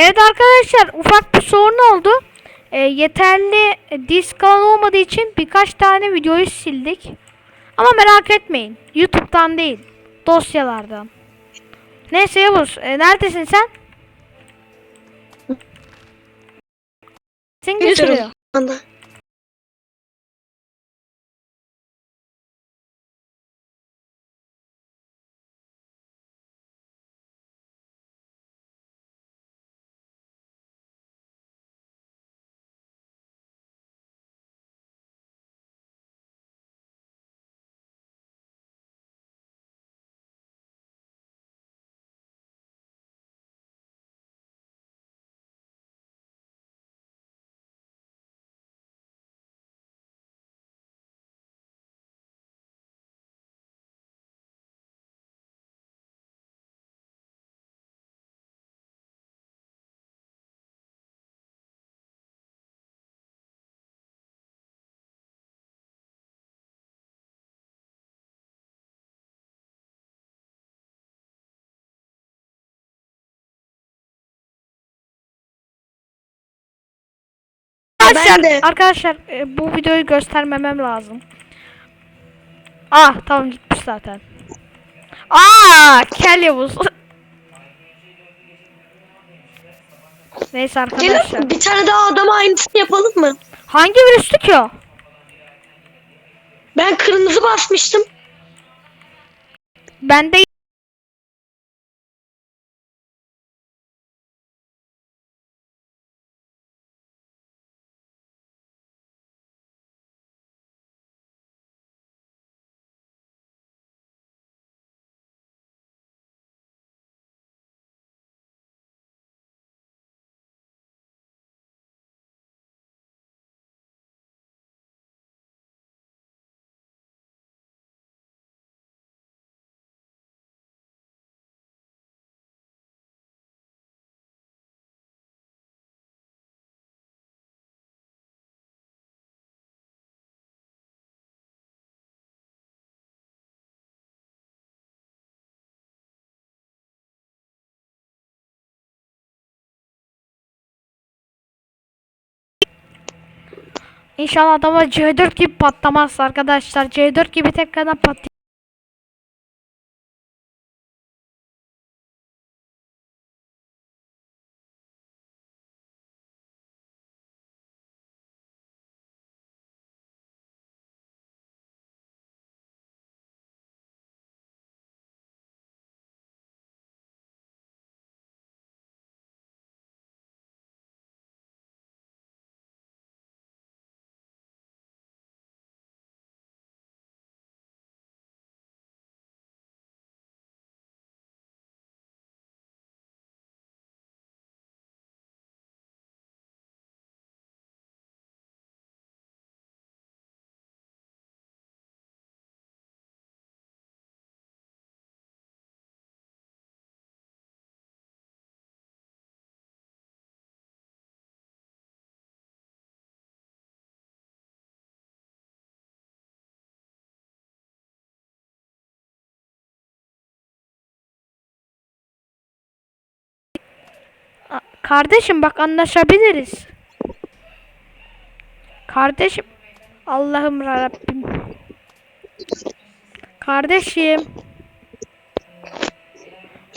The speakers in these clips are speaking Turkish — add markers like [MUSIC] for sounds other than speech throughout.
Evet arkadaşlar ufak bir sorun oldu. E, yeterli disk alan olmadığı için birkaç tane videoyu sildik. Ama merak etmeyin. YouTube'dan değil. Dosyalardan. Neyse Yavuz. e, neredesin sen? Sen Yürüyorum. Arkadaşlar, de. arkadaşlar e, bu videoyu göstermemem lazım. Ah tamam gitmiş zaten. Aa kel Yavuz. [LAUGHS] Neyse arkadaşlar. Gelin bir tane daha adama aynısını yapalım mı? Hangi virüstü ki o? Ben kırmızı basmıştım. Ben de İnşallah adama C4 gibi patlamaz arkadaşlar. C4 gibi tekrardan pat. Kardeşim bak anlaşabiliriz. Kardeşim. Allah'ım Rabbim. Kardeşim.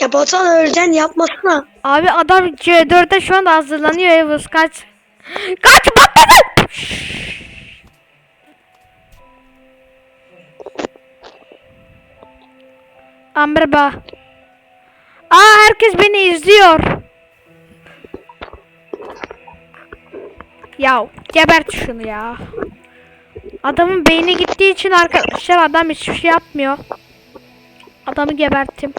Ya Batuhan öleceksin yapmasana. Abi adam C4'e şu anda hazırlanıyor Yavuz kaç. Kaç patladı. Amberba. Aa herkes beni izliyor. Ya gebert şunu ya. Adamın beyni gittiği için arkadaşlar adam hiçbir şey yapmıyor. Adamı geberttim.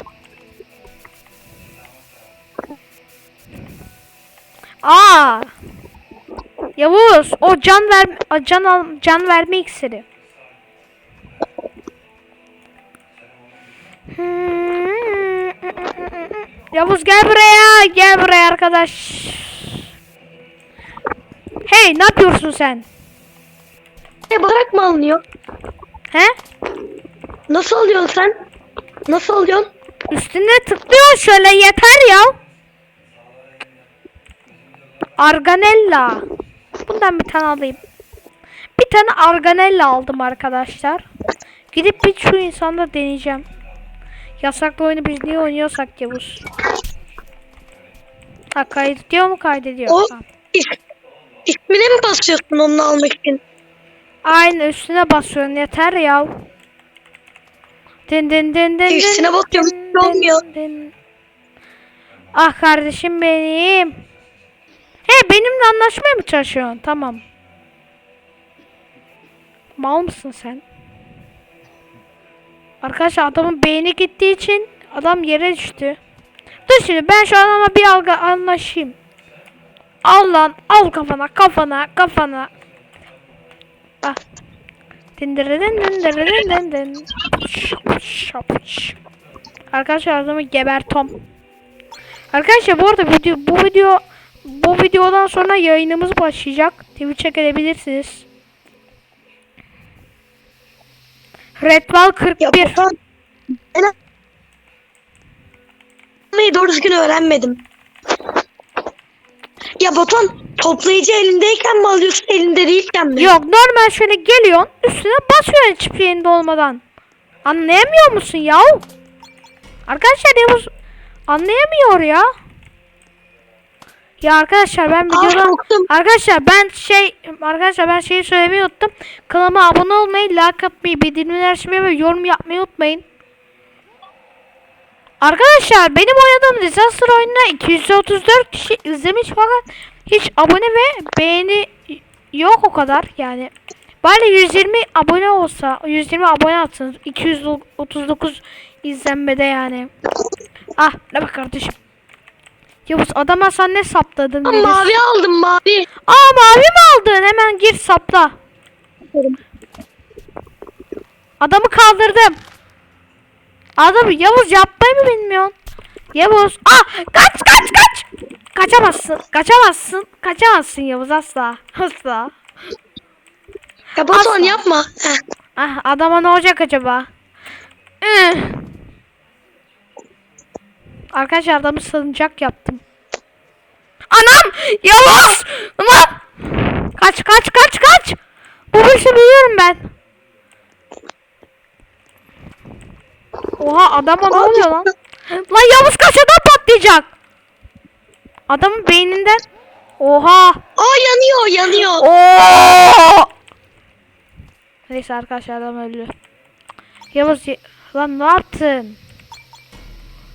Aa! Yavuz, o can ver can al can verme iksiri. Yavuz gel buraya, gel buraya arkadaş. Hey, ne yapıyorsun sen? E bırak mı alınıyor? He? Nasıl alıyorsun sen? Nasıl alıyorsun? Üstüne tıklıyor şöyle yeter ya. Arganella. Bundan bir tane alayım. Bir tane Arganella aldım arkadaşlar. Gidip bir şu insanda deneyeceğim. Yasaklı oyunu biz niye oynuyorsak Yavuz. Ha kaydediyor mu kaydediyor. O Ha. İs- ismine mi basıyorsun onu almak için? Aynı üstüne basıyorsun yeter ya. Din din din din Üstüne basıyorum, hiç olmuyor. din. Ah kardeşim benim. He benimle anlaşmaya mı çalışıyorsun? Tamam. Mal mısın sen? Arkadaşlar adamın beyni gittiği için adam yere düştü. Dur şimdi ben şu adama bir alga anlaşayım. Al lan al kafana kafana kafana. Ah. Dindiridin dindiridin din. Arkadaşlar adamı gebertom. Arkadaşlar bu arada video bu video bu videodan sonra yayınımız başlayacak. Twitch'e gelebilirsiniz. Redwall 41. Ya Batuhan ben doğru düzgün öğrenmedim. Ya Batuhan toplayıcı elindeyken mi alıyorsun elinde değilken mi? Yok normal şöyle geliyorsun üstüne basıyorsun hiçbir yerinde olmadan. Anlayamıyor musun ya? Arkadaşlar Yavuz anlayamıyor ya. Ya arkadaşlar ben korktum. arkadaşlar ben şey arkadaşlar ben şeyi söylemeyi unuttum. Kanalıma abone olmayı, like atmayı, bildirimleri açmayı ve yorum yapmayı unutmayın. Arkadaşlar benim oynadığım Disaster oyununa 234 kişi izlemiş fakat hiç abone ve beğeni yok o kadar yani. Bari 120 abone olsa 120 abone atsın 239 izlenmede yani. Ah ne bak kardeşim. Yavuz adama sen ne sapladın? Aa, mavi aldım mavi. Aa mavi mi aldın? Hemen gir sapla. Adamı kaldırdım. Adam Yavuz yapmayı mı bilmiyorsun? Yavuz. Ah kaç kaç kaç. Kaçamazsın. Kaçamazsın. Kaçamazsın Yavuz asla. Asla. Ya Batuhan Asla. yapma. Heh. Ah adama ne olacak acaba? Üh. Arkadaşlar adamı salıncak yaptım. Anam! Yavuz! Lan! Kaç kaç kaç kaç! Bu işi biliyorum ben. Oha adama ne oluyor lan? Lan Yavuz kaç adam patlayacak. Adamın beyninden. Oha! Aa yanıyor yanıyor. Oo! Neyse arkadaşlar adam öldü. Yavuz lan ne yaptın?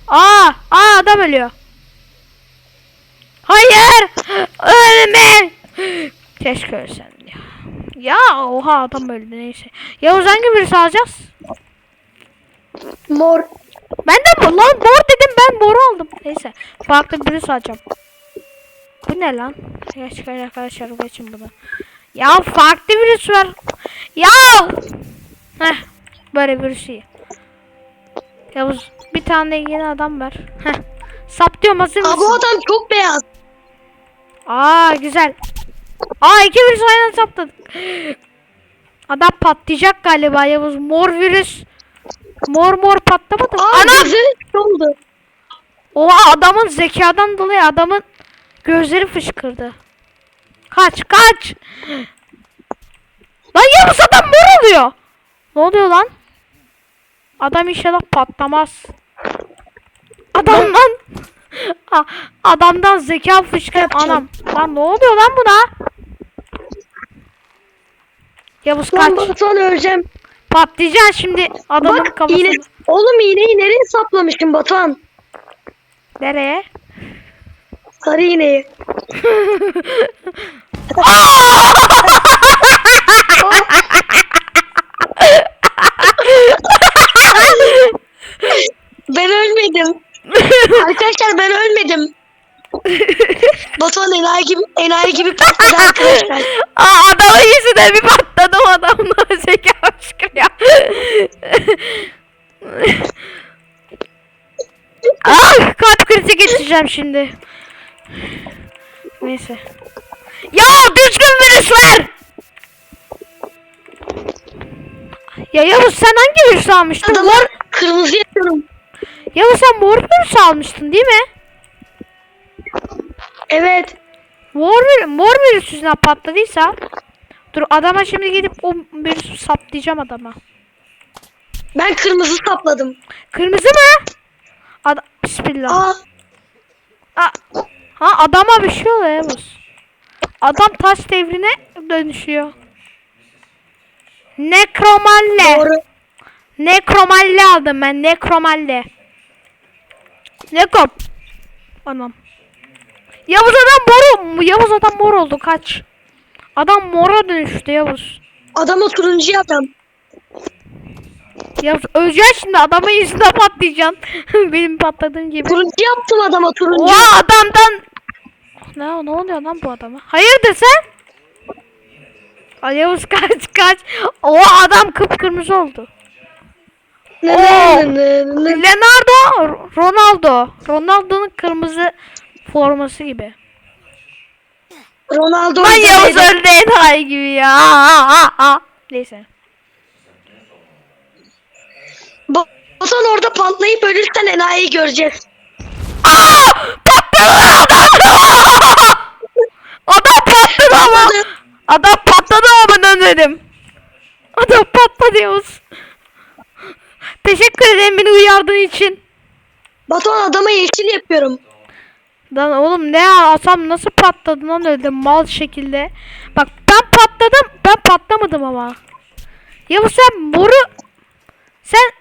Aa, aa adam ölüyor. Hayır! Ölme! Keşke ölsen ya. Ya oha adam öldü neyse. Yavuz hangi birisi alacağız? Mor. Ben de lan mor dedim ben moru aldım. Neyse farklı birisi alacağım. Bu ne lan? Geç geç arkadaşlar geçin bunu. Ya farklı virüs var. Ya! Heh, böyle virüs iyi. Yavuz bir tane yeni adam ver. Heh. Sap diyorum hazır Aa, bu mısın? adam çok beyaz. Aa güzel. Aa iki virüs aynı sapladık. Adam patlayacak galiba Yavuz. Mor virüs. Mor mor patlamadı. gözü ne oldu? Oha adamın zekadan dolayı adamın gözleri fışkırdı. Kaç kaç. Lan Yavuz adam mor oluyor. Ne oluyor lan? Adam inşallah patlamaz. Adamdan adamdan zeka fışkırıp anam. Lan ne oluyor lan buna? Yavuz kaç. Batuhan öleceğim. Patlayacaksın şimdi adamın Bak kafasına. iğne. Oğlum iğneyi nereye saplamışım Batuhan? Nereye? Sarı iğneyi. [LAUGHS] Ben ölmedim. Arkadaşlar ben ölmedim. Batuhan enayi gibi, enayi gibi patladı arkadaşlar. Aa adamın yüzüne bir patladım adamla fışkırıyor. [LAUGHS] ah kalp krizi geçeceğim şimdi. Neyse. Ya düzgün virüs ver. Ya Yavuz sen hangi virüs almıştın? Adamı Mor... kırmızı yapıyorum. Yavuz sen mor virüs almıştın değil mi? Evet. Mor, mor virüs yüzünden patladıysa dur adama şimdi gidip o virüsü saplayacağım adama. Ben kırmızı sapladım. Kırmızı mı? Ad Bismillah. Aa Aa, Ha adama bir şey oluyor Yavuz. Adam taş devrine dönüşüyor. Nekromalle. doğru. Nekromalle aldım ben. Nekromalle. Nekom. Anam. Yavuz adam mor Yavuz adam mor oldu kaç. Adam mora dönüştü Yavuz. Adam o turuncu adam. Yavuz öleceksin şimdi adamın yüzüne patlayacaksın. [LAUGHS] Benim patladığım gibi. Turuncu yaptım adama turuncu. Oha adamdan ne ne oluyor lan bu adama? Hayırdır sen? Ay Yavuz kaç kaç. O adam kıpkırmızı oldu. Leonardo Ronaldo. Ronaldo'nun kırmızı forması gibi. Ronaldo Lan Yavuz öldü enayi gibi ya. Neyse. Ba- Batuhan orada patlayıp ölürsen enayi göreceğiz. Aa! Patladı adam. Adam patladı ama. Adam patladı ama ben ölmedim. Adam patladı Yavuz. Teşekkür ederim beni uyardığın için. Batuhan adama yeşil yapıyorum. Lan oğlum ne ya Asam nasıl patladın lan öyle mal şekilde. Bak ben patladım ben patlamadım ama. Yavuz sen moru sen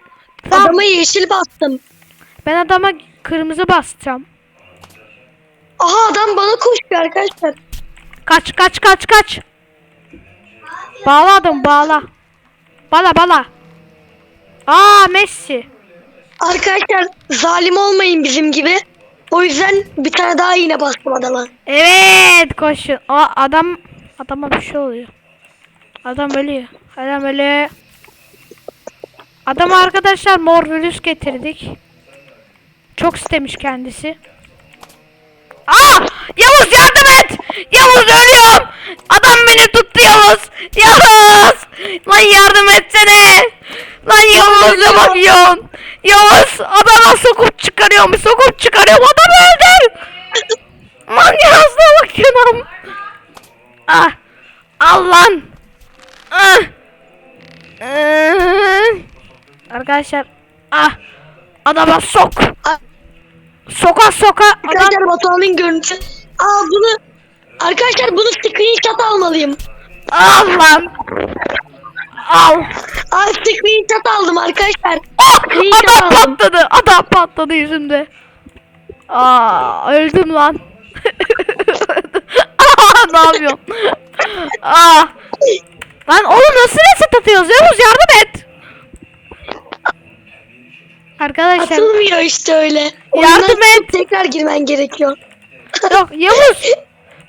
tamam Adama yeşil bastım. ben adama kırmızı basacağım. Aha adam bana koşuyor arkadaşlar. Kaç kaç kaç kaç. Bağla adam bağla. Bala bala. Aa Messi. Arkadaşlar zalim olmayın bizim gibi. O yüzden bir tane daha yine bastım adama. Evet koşun. Aa adam adama bir şey oluyor. Adam ölüyor. Adam ölüyor. Adama arkadaşlar mor virüs getirdik. Çok istemiş kendisi. Aa! Yavuz yardım et! Yavuz ölüyorum! Adam beni tuttu Yavuz! Yavuz! Lan yardım etsene! Lan Yavuz ne bakıyorsun? Yavuz adama sokup çıkarıyorum. Sokup çıkarıyorum. Adam öldü! Lan Yavuz'a bakıyorum. Ah! Al lan! Ah! Ah! Arkadaşlar ah adama sok A- soka soka adam Arkadaşlar Batuhan'ın görüntüsü. Aa bunu Arkadaşlar bunu screenshot almalıyım. al lan al Aa screenshot aldım arkadaşlar. Ah, Screenshot adam. Patladı. Adam patladı yüzümde. Aa, öldüm lan. [LAUGHS] Aa, ne yapıyorsun? Aa. Lan oğlum nasıl reset atıyoruz? Yavuz yardım et. Arkadaşlar Atılmıyor işte öyle. Yardım Oyundan et. Tekrar girmen gerekiyor. yok Yavuz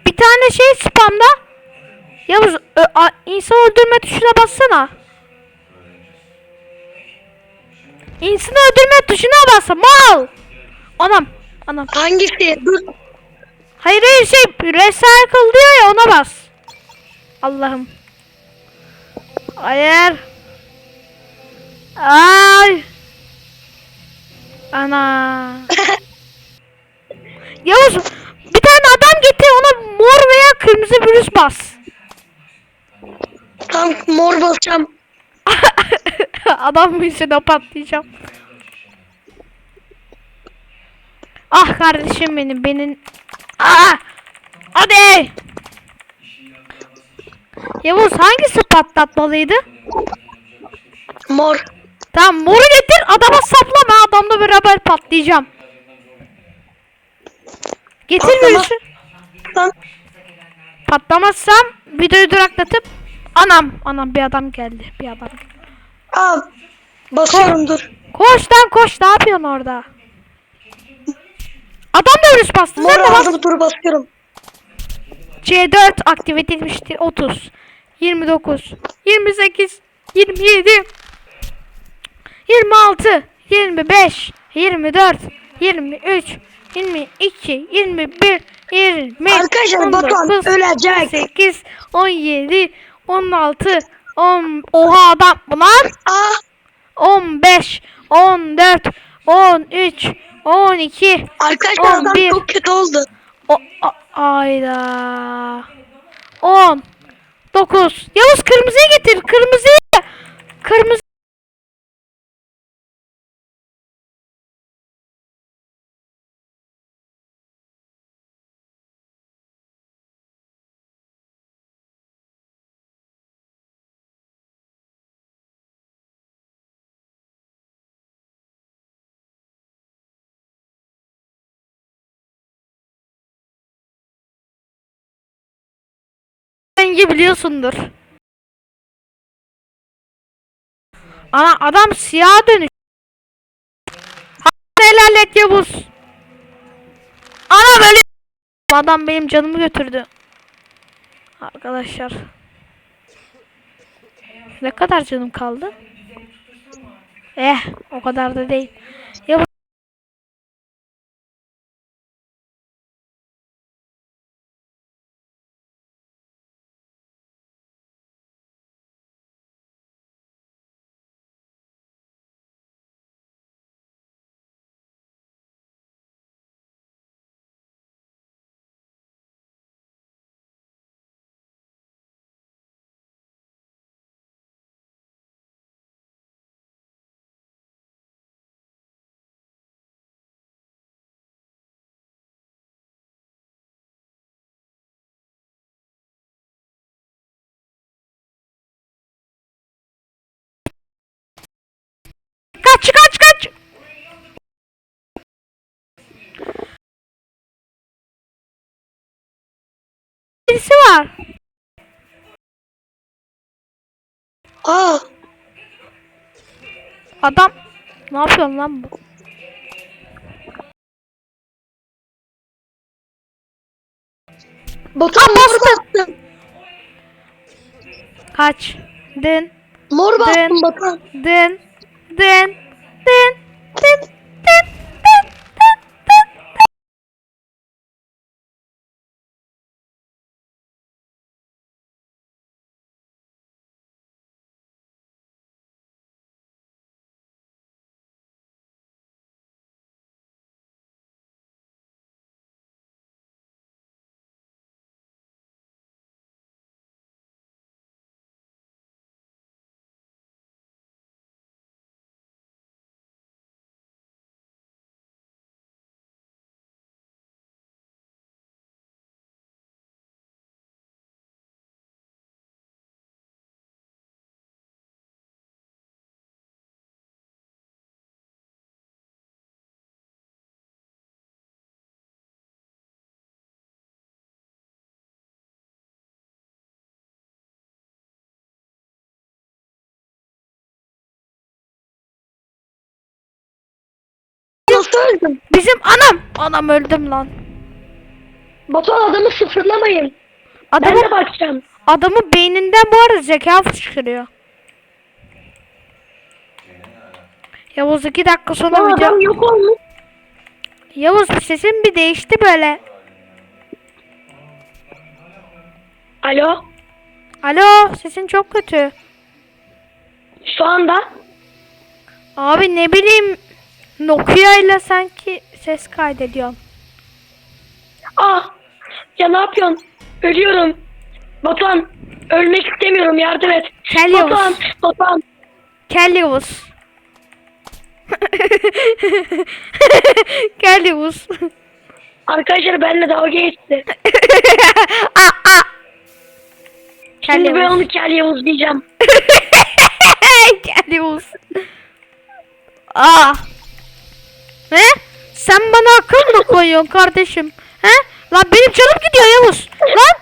bir tane şey spamda Yavuz insan öldürme tuşuna bassana. İnsan öldürme tuşuna bas mal. Anam anam. Hangisi? Dur. Hayır hayır şey recycle diyor ya ona bas. Allah'ım. Hayır. Ay. Ana. [LAUGHS] Yavuz bir tane adam getir ona mor veya kırmızı virüs bas. Tam mor basacağım. [LAUGHS] adam yüzüne patlayacağım. Ah kardeşim benim benim. Ah! Hadi. Yavuz hangisi patlatmalıydı? Mor. Tamam moru getir adama saplama adamla beraber patlayacağım. Getir Patlama. Patlamazsam videoyu duraklatıp anam anam bir adam geldi bir adam. Aa basıyorum dur. Koş lan koş ne yapıyorsun orada? Adam da virüs bastı. Mor Sen de bas. aldım dur basıyorum. C4 aktive edilmiştir. 30 29 28 27 26 25 24 23 22 21 20 Arkadaşlar Batuhan ölecek. 8 17 16 10 Oha adam bunlar Aa 15 14 13 12 arkadaşlar adam 11. çok kötü oldu. o, a- Ayda. 10 9 Yavuz kırmızıyı getir. Kırmızıyı. Kırmızı. Rengi biliyorsundur. Ana adam siyah dönüş. Helal et Yavuz. Ana böyle adam benim canımı götürdü. Arkadaşlar. Ne kadar canım kaldı? Eh o kadar da değil. Yavuz var. Aa. Adam ne yapıyorsun lan bu? Batu mor bastın. Kaç. Dın. Mor bastın Batu. Dın. Dın. Dın. Dın. Nasıl öldüm? Bizim anam. Anam öldüm lan. Batuhan adamı sıfırlamayın. Ben Adamın, de bakacağım. adamın beyninden bu arada zeka fışkırıyor. Yavuz iki dakika sonra Lan video... adam yok olmuş. Yavuz sesin bir değişti böyle. Alo. Alo sesin çok kötü. Şu anda. Abi ne bileyim Nokia ile sanki ses kaydediyorum. Ah. Ya ne yapıyorsun? Ölüyorum. Batuhan. Ölmek istemiyorum. Yardım et. Gel Yavuz. Batuhan. Batuhan. Gel [LAUGHS] Yavuz. Arkadaşlar benimle dalga geçti. Aa, aa. Gel Şimdi ben Yavuz. onu kel Yavuz diyeceğim. [LAUGHS] Yavuz. Aa. Ne? Sen bana akıl mı koyuyorsun kardeşim? He? Lan benim canım gidiyor Yavuz. Lan.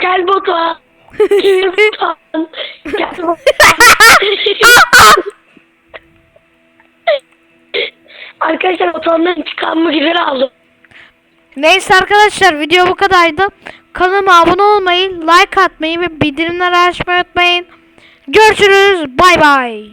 Gel Batuhan. [LAUGHS] Gel Batuhan. Gel Batuhan. Arkadaşlar Batuhan'dan intikamımı güzel aldım. Neyse arkadaşlar video bu kadardı. Kanalıma abone olmayı, like atmayı ve bildirimleri açmayı unutmayın. Görüşürüz. Bay bay.